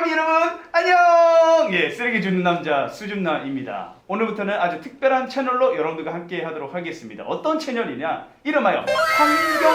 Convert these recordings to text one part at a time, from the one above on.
까미 여러분 안녕! 예, 쓰레기 주는 남자 수줍남입니다. 오늘부터는 아주 특별한 채널로 여러분들과 함께 하도록 하겠습니다. 어떤 채널이냐? 이름하여 환경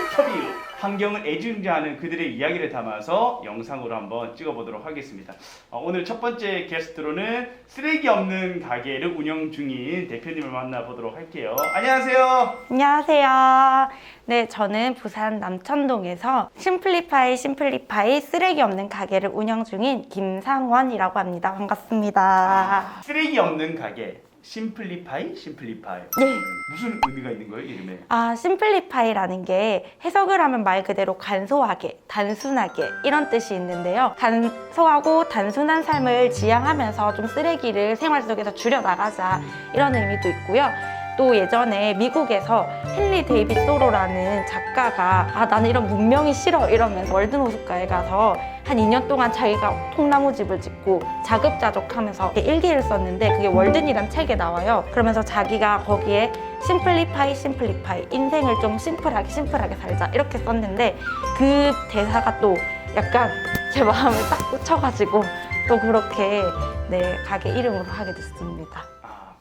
인터뷰. 환경을 애증자하는 그들의 이야기를 담아서 영상으로 한번 찍어보도록 하겠습니다. 어, 오늘 첫 번째 게스트로는 쓰레기 없는 가게를 운영 중인 대표님을 만나보도록 할게요. 안녕하세요. 안녕하세요. 네, 저는 부산 남천동에서 심플리파이 심플리파이 쓰레기 없는 가게를 운영 중인 김상원이라고 합니다. 반갑습니다. 쓰레기 없는 가게. 심플리파이? 심플리파이. 네. 무슨 의미가 있는 거예요, 이름에? 아, 심플리파이라는 게 해석을 하면 말 그대로 간소하게, 단순하게 이런 뜻이 있는데요. 간소하고 단순한 삶을 지향하면서 좀 쓰레기를 생활 속에서 줄여 나가자 이런 의미도 있고요. 또 예전에 미국에서 헨리 데이빗 소로라는 작가가 아 나는 이런 문명이 싫어 이러면서 월드 노숙가에 가서 한 2년 동안 자기가 통나무 집을 짓고 자급자족하면서 일기를 썼는데 그게 월든이란 책에 나와요. 그러면서 자기가 거기에 심플리파이 심플리파이 인생을 좀 심플하게 심플하게 살자 이렇게 썼는데 그 대사가 또 약간 제 마음을 딱 꽂혀가지고 또 그렇게 네 가게 이름으로 하게 됐습니다.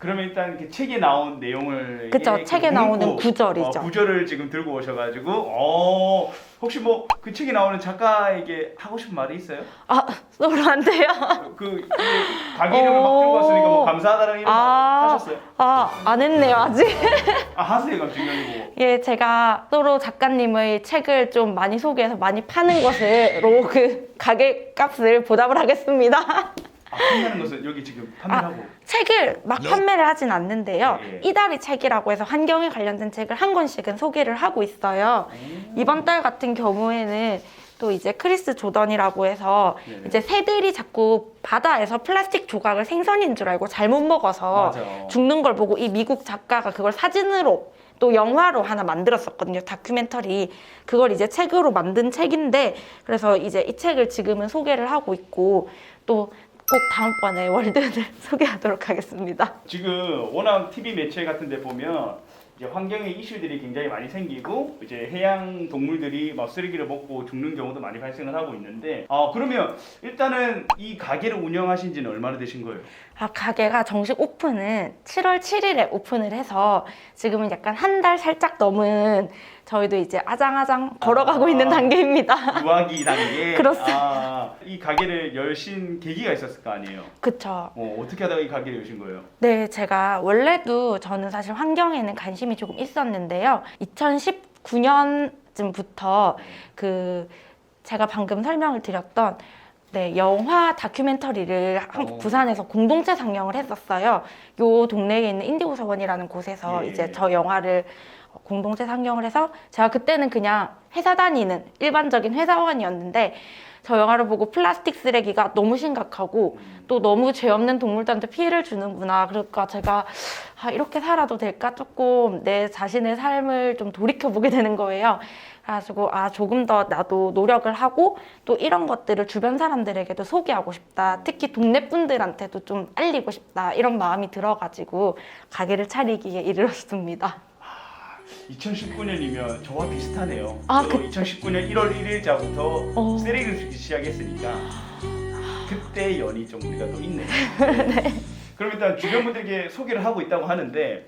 아, 그러면 일단 그 책에 나온 내용을 그쵸, 책에 그 나오는 구절이죠. 어, 구절을 지금 들고 오셔가지고 어 혹시 뭐 그 책에 나오는 작가에게 하고 싶은 말이 있어요? 아 소로한데요. 그 이게 가게 이름을 막 들고 왔으니까 뭐 감사하다는 말 아. 하셨어요? 아 안 했네요 아직. 아 하세요 그럼 중요하고 예, 제가 소로 작가님의 책을 좀 많이 소개해서 많이 파는 것으로 그 가게 값을 보답을 하겠습니다. 아, 판매하는 것은 여기 지금 판매하고 책을 막 판매를 하진 않는데요. 예. 이다리 책이라고 해서 환경에 관련된 책을 한 권씩은 소개를 하고 있어요. 이번 달 같은 경우에는 또 이제 크리스 조던이라고 해서 네네. 이제 새들이 자꾸 바다에서 플라스틱 조각을 생선인 줄 알고 잘못 먹어서 맞아. 죽는 걸 보고 이 미국 작가가 그걸 사진으로 또 영화로 하나 만들었었거든요. 다큐멘터리. 그걸 이제 책으로 만든 책인데 그래서 이제 이 책을 지금은 소개를 하고 있고 또 꼭 다음번에 월든을 소개하도록 하겠습니다. 지금 워낙 TV 매체 같은 데 보면 이제 환경의 이슈들이 굉장히 많이 생기고 이제 해양 동물들이 막 쓰레기를 먹고 죽는 경우도 많이 발생을 하고 있는데 아 그러면 일단은 이 가게를 운영하신 지는 얼마나 되신 거예요? 아, 가게가 정식 오픈은 7월 7일에 오픈을 해서 지금은 약간 한 달 살짝 넘은 저희도 이제 아장아장 걸어가고 아. 있는 단계입니다. 유아기 단계. 그렇습니다. 아, 이 가게를 여신 계기가 있었을 거 아니에요. 그쵸. 어, 어떻게 하다가 이 가게를 여신 거예요? 네, 제가 원래도 저는 사실 환경에는 관심이 조금 있었는데요. 2019년쯤부터 그 제가 방금 설명을 드렸던 네, 영화 다큐멘터리를 한국 오. 부산에서 공동체 상영을 했었어요. 요 동네에 있는 인디고 서원이라는 곳에서 예. 이제 저 영화를 공동체 상영을 해서 제가 그때는 그냥 회사 다니는 일반적인 회사원이었는데 저 영화를 보고 플라스틱 쓰레기가 너무 심각하고 또 너무 죄 없는 동물들한테 피해를 주는구나. 그러니까 제가 아, 이렇게 살아도 될까 조금 내 자신의 삶을 좀 돌이켜보게 되는 거예요. 그래가지고 아 조금 더 나도 노력을 하고 또 이런 것들을 주변 사람들에게도 소개하고 싶다. 특히 동네 분들한테도 좀 알리고 싶다. 이런 마음이 들어가지고 가게를 차리기에 이르렀습니다. 2019년이면 저와 비슷하네요. 아, 그- 2019년 1월 1일자부터 어. 쓰레기를 줍기 시작했으니까 그때 연이 좀 우리가 또 있네요. 네. 그럼 일단 주변 분들에게 소개를 하고 있다고 하는데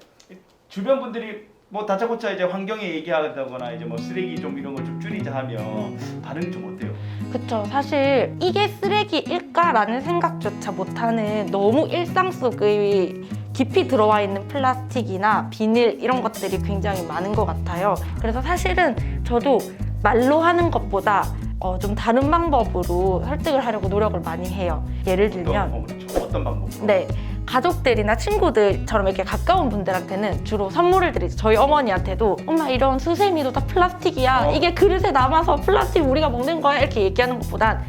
주변 분들이 뭐 다짜고짜 이제 환경에 얘기하다거나 이제 뭐 쓰레기 좀 이런 걸 좀 줄이자 하면 반응이 좀 어때요? 그쵸. 사실 이게 쓰레기일까라는 생각조차 못하는 너무 일상 속의 깊이 들어와 있는 플라스틱이나 비닐 이런 것들이 굉장히 많은 것 같아요. 그래서 사실은 저도 말로 하는 것보다 어, 좀 다른 방법으로 설득을 하려고 노력을 많이 해요. 예를 들면 어떤, 어, 그렇죠. 어떤 방법으로? 네. 가족들이나 친구들처럼 이렇게 가까운 분들한테는 주로 선물을 드리죠. 저희 어머니한테도 엄마 이런 수세미도 다 플라스틱이야. 어. 이게 그릇에 남아서 플라스틱 우리가 먹는 거야. 이렇게 얘기하는 것보단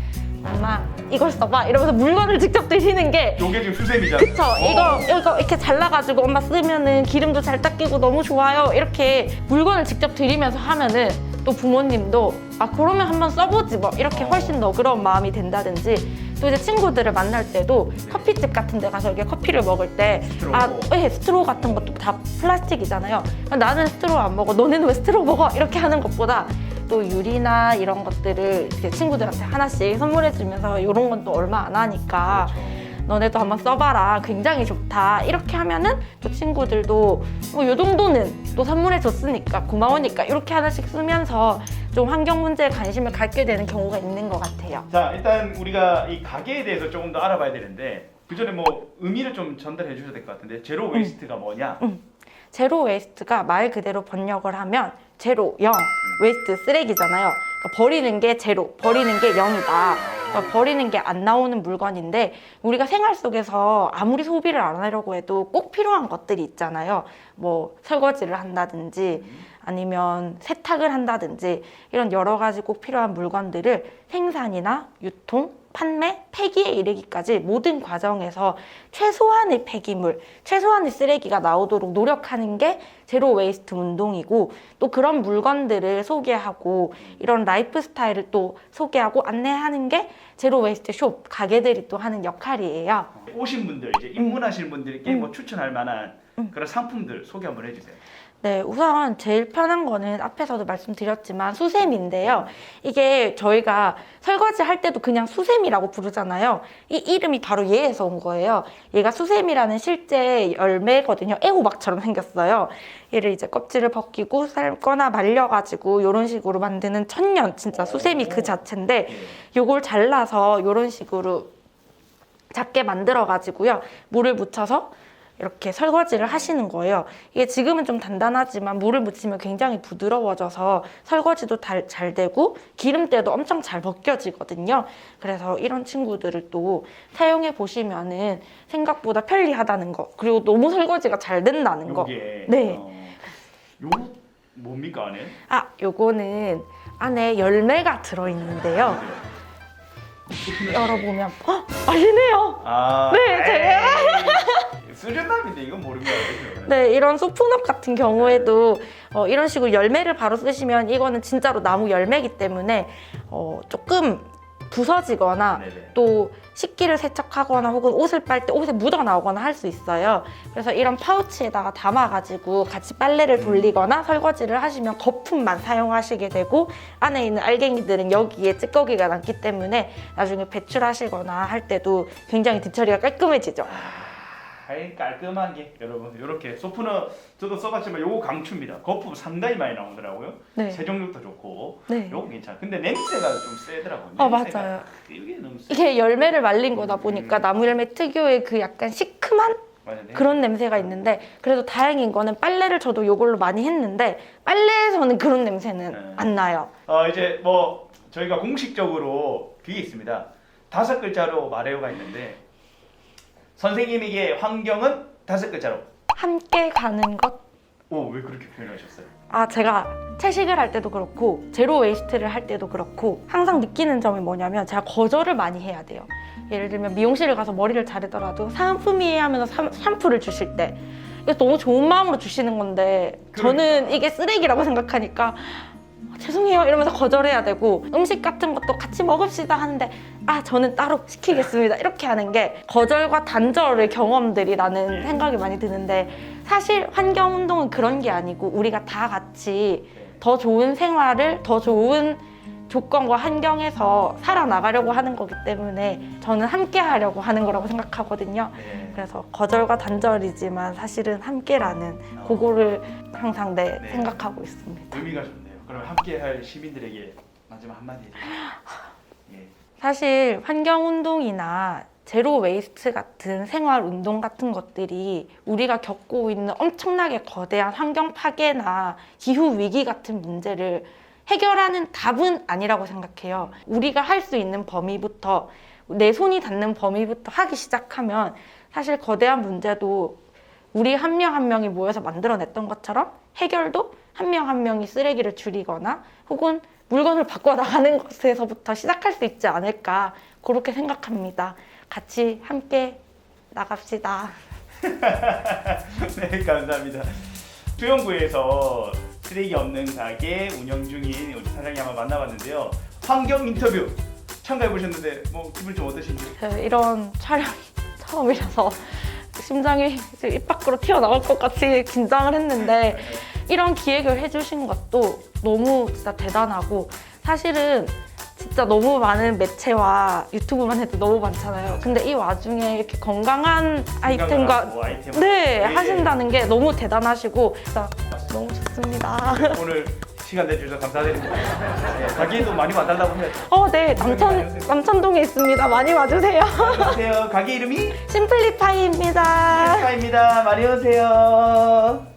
엄마 이걸 써봐 이러면서 물건을 직접 드리는 게 요게 지금 수세미잖아요. 그쵸 어. 이거 이거 이렇게 잘라가지고 엄마 쓰면은 기름도 잘 닦이고 너무 좋아요 이렇게 물건을 직접 드리면서 하면은 또 부모님도 아 그러면 한번 써보지 뭐 이렇게 어. 훨씬 더 그런 마음이 된다든지 또 이제 친구들을 만날 때도 커피집 같은 데 가서 이렇게 커피를 먹을 때 스트로우. 아, 예, 스트로우 같은 것도 다 플라스틱이잖아요. 나는 스트로우 안 먹어. 너네는 왜 스트로우 먹어? 이렇게 하는 것보다 또 유리나 이런 것들을 이제 친구들한테 하나씩 선물해 주면서 이런 건 또 얼마 안 하니까 너네도 한번 써봐라. 굉장히 좋다. 이렇게 하면은 또 친구들도 뭐요 정도는 또 선물해 줬으니까 고마우니까 이렇게 하나씩 쓰면서 좀 환경 문제에 관심을 갖게 되는 경우가 있는 것 같아요. 자 일단 우리가 이 가게에 대해서 조금 더 알아봐야 되는데 그 전에 뭐 의미를 좀 전달해 주셔야 될 것 같은데 제로 웨이스트가 뭐냐? 제로 웨이스트가 말 그대로 번역을 하면 제로, 영, 웨이스트 쓰레기잖아요. 그러니까 버리는 게 제로, 버리는 게 영이다. 그러니까 버리는 게 안 나오는 물건인데 우리가 생활 속에서 아무리 소비를 안 하려고 해도 꼭 필요한 것들이 있잖아요. 뭐 설거지를 한다든지 아니면 세탁을 한다든지 이런 여러 가지 꼭 필요한 물건들을 생산이나 유통, 판매, 폐기에 이르기까지 모든 과정에서 최소한의 폐기물, 최소한의 쓰레기가 나오도록 노력하는 게 제로 웨이스트 운동이고 또 그런 물건들을 소개하고 이런 라이프 스타일을 또 소개하고 안내하는 게 제로 웨이스트 숍 가게들이 또 하는 역할이에요. 오신 분들 이제 입문하시는 분들께 음. 뭐 추천할 만한 그런 상품들 소개 한번 해주세요. 네, 우선 제일 편한 거는 앞에서도 말씀드렸지만 수세미인데요. 이게 저희가 설거지 할 때도 그냥 수세미라고 부르잖아요. 이 이름이 바로 얘에서 온 거예요. 얘가 수세미라는 실제 열매거든요. 애호박처럼 생겼어요. 얘를 이제 껍질을 벗기고 삶거나 말려가지고 이런 식으로 만드는 천년 진짜 수세미 그 자체인데 예. 요걸 잘라서 이런 식으로 작게 만들어 가지고요 물을 묻혀서 이렇게 설거지를 하시는 거예요. 이게 지금은 좀 단단하지만 물을 묻히면 굉장히 부드러워져서 설거지도 달- 잘 되고 기름때도 엄청 잘 벗겨지거든요. 그래서 이런 친구들을 또 사용해 보시면은 생각보다 편리하다는 거 그리고 너무 설거지가 잘 된다는 거. 요게 네. 어, 요 뭡니까 안에? 아, 요거는 안에 열매가 들어 있는데요. 열어보면 어, 아시네요. 아, 네, 제- 에이, 수준남인데 이건 모르는 거예요. 네, 이런 소프넛 같은 경우에도 어, 이런 식으로 열매를 바로 쓰시면 이거는 진짜로 나무 열매이기 때문에 어, 조금 부서지거나 네네. 또 식기를 세척하거나 혹은 옷을 빨 때 옷에 묻어 나오거나 할 수 있어요. 그래서 이런 파우치에다가 담아가지고 같이 빨래를 돌리거나 설거지를 하시면 거품만 사용하시게 되고 안에 있는 알갱이들은 여기에 찌꺼기가 남기 때문에 나중에 배출하시거나 할 때도 굉장히 뒤처리가 깔끔해지죠. 아이 깔끔하게 여러분 이렇게 소프너 저도 써봤지만 요거 강추입니다. 거품 상당히 많이 나오더라고요. 네. 세정력도 좋고 네. 요거 괜찮아. 근데 냄새가 좀 세더라고요. 어, 냄새가. 맞아요. 이게 너무 세. 이게 열매를 말린 거다 보니까 음. 나무 열매 특유의 그 약간 시큼한 맞아요. 네. 그런 냄새가 있는데 그래도 다행인 거는 빨래를 저도 이걸로 많이 했는데 빨래에서는 그런 냄새는 네. 안 나요. 어 이제 뭐 저희가 공식적으로 그게 있습니다. 다섯 글자로 말해요가 있는데 선생님에게 환경은 다섯 글자로. 함께 가는 것. 오 왜 그렇게 표현하셨어요? 아 제가 채식을 할 때도 그렇고 제로 웨이스트를 할 때도 그렇고 항상 느끼는 점이 뭐냐면 제가 거절을 많이 해야 돼요. 예를 들면 미용실을 가서 머리를 자르더라도 상품이에요 하면서 샴- 샴푸를 주실 때 이게 너무 좋은 마음으로 주시는 건데 저는 그러니까. 이게 쓰레기라고 생각하니까 아, 죄송해요 이러면서 거절해야 되고 음식 같은 것도 같이 먹읍시다 하는데 아 저는 따로 시키겠습니다 이렇게 하는 게 거절과 단절의 경험들이 나는 생각이 많이 드는데 사실 환경 운동은 그런 게 아니고 우리가 다 같이 네. 더 좋은 생활을 더 좋은 조건과 환경에서 살아나가려고 하는 거기 때문에 저는 함께 하려고 하는 거라고 생각하거든요. 네. 그래서 거절과 단절이지만 사실은 함께라는 그거를 항상 내 네. 생각하고 있습니다. 의미가. 그럼 함께할 시민들에게 마지막 한마디. 예. 사실 환경 운동이나 제로 웨이스트 같은 생활 운동 같은 것들이 우리가 겪고 있는 엄청나게 거대한 환경 파괴나 기후 위기 같은 문제를 해결하는 답은 아니라고 생각해요. 우리가 할 수 있는 범위부터 내 손이 닿는 범위부터 하기 시작하면 사실 거대한 문제도 우리 한 명 한 명이 모여서 만들어냈던 것처럼 해결도 한 명 한 명이 쓰레기를 줄이거나 혹은 물건을 바꿔 나가는 것에서부터 시작할 수 있지 않을까 그렇게 생각합니다. 같이 함께 나갑시다. 네, 감사합니다. 수영구에서 쓰레기 없는 가게 운영 중인 우리 사장님 한번 만나봤는데요. 환경 인터뷰 참가해 보셨는데 뭐 기분 좀 어떠신지? 저 이런 촬영이 처음이라서 심장이 입 밖으로 튀어나올 것 같이 긴장을 했는데 이런 기획을 해주신 것도 너무 진짜 대단하고 사실은 진짜 너무 많은 매체와 유튜브만 해도 너무 많잖아요. 근데 이 와중에 이렇게 건강한 아이템과 뭐 아이템. 네, 예, 예. 하신다는 게 너무 대단하시고 진짜 너무 좋습니다. 오늘 시간 내주셔서 감사드립니다. 예, 가게에도 많이 와달라고 해야죠. 어, 네, 남천 남천동에 있습니다. 많이 와주세요. 안녕하세요. 가게 이름이 심플리파이입니다. 스카입니다. 많이 오세요.